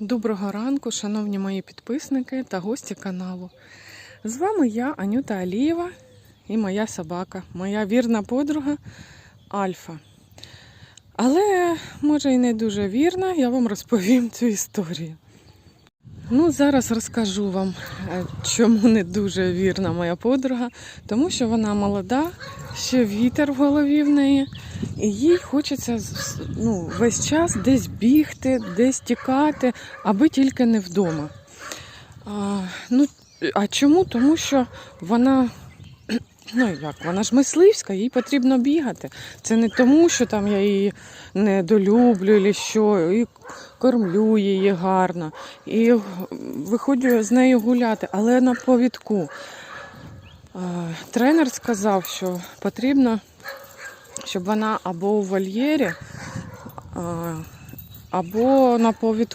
Доброго ранку, шановні мої підписники та гості каналу. З вами я, Анюта Алієва, і моя собака, моя вірна подруга Альфа. Але, може, і не дуже вірна, я вам розповім цю історію. Ну, зараз розкажу вам, е, чому не дуже вірна моя подруга, тому що вона молода, ще вітер в голові в неї, і їй хочеться ну, весь час десь бігти, десь тікати, аби тільки не вдома. А, ну, а чому? Тому що вона. Ну як, вона ж мисливська, їй потрібно бігати. Це не тому, що там я її недолюблю, чи що, і кормлю її гарно, і виходжу з нею гуляти, але на повідку. Тренер сказав, що потрібно, щоб вона або у вольєрі, або на повідку.